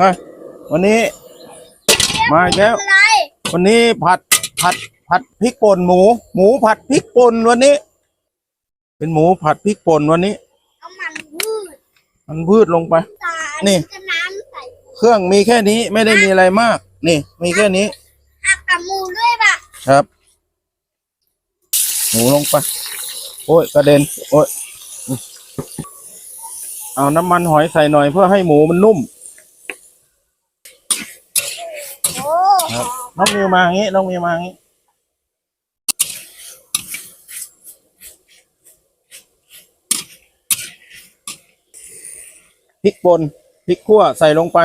นะวันนี้ มาอีกแล้ว อะไรวันนี้ผัดผัดผัดพริกป่นหมู หมูผัดพริกป่นวันนี้ เป็นหมูผัดพริกป่นวันนี้ เอามันพืชมันพืชลงไป ตานี่จะน้ำใส่เครื่องมีแค่นี้ไม่ได้มีอะไรมาก นี่ มีแค่นี้ผักกับหมูด้วยป่ะครับ หมูลงไป โอ้ยกระเด็นโอ้ยอืมเอาน้ำมันหอยใส่หน่อยเพื่อให้หมูมันนุ่ม โอ้ ครับน้องมิวมาอย่างนี้น้องมิวมาอย่างนี้พริกป่นพริกขั่วใส่ลงไป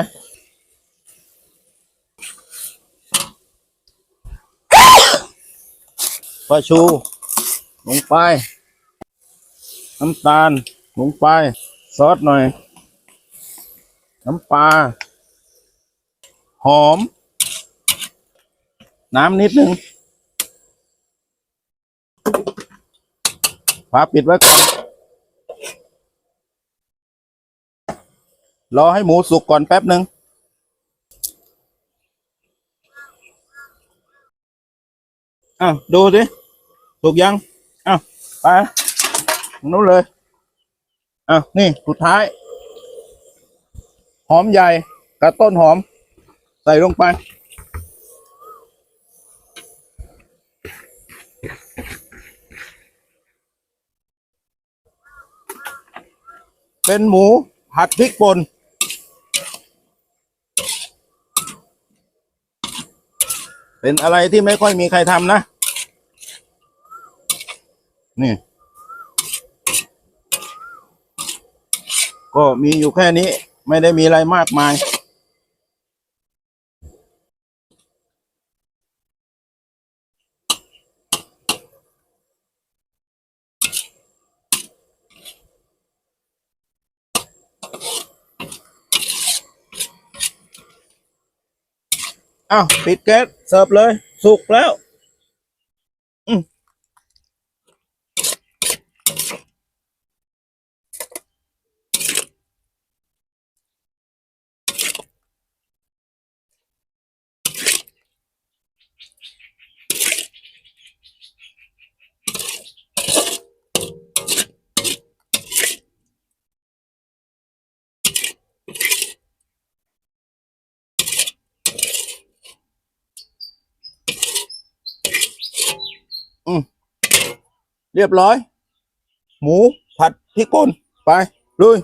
ปลาชูลงไป น้ำตาลลงไป ซอสหน่อย น้ำปลา หอม น้ำนิดนึงฝาปิดไว้ก่อน รอให้หมูสุกก่อนแป๊บหนึ่งอ้าวดูสิสุกยังอ้าวไปนู้นเลยอ้าวนี่สุดท้าย หอมใหญ่กับต้นหอม ใส่ลงไป เป็นหมูผัดพริกป่นเป็นอะไรที่ไม่ค่อยมีใครทำนะ นี่ ก็มีอยู่แค่นี้ ไม่ได้มีอะไรมากมาย อ้าวปิดแก๊สเสิร์ฟเลย สุกแล้ว เรียบร้อย หมูผัดพริกป่นไปลุย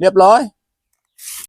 เรียบร้อย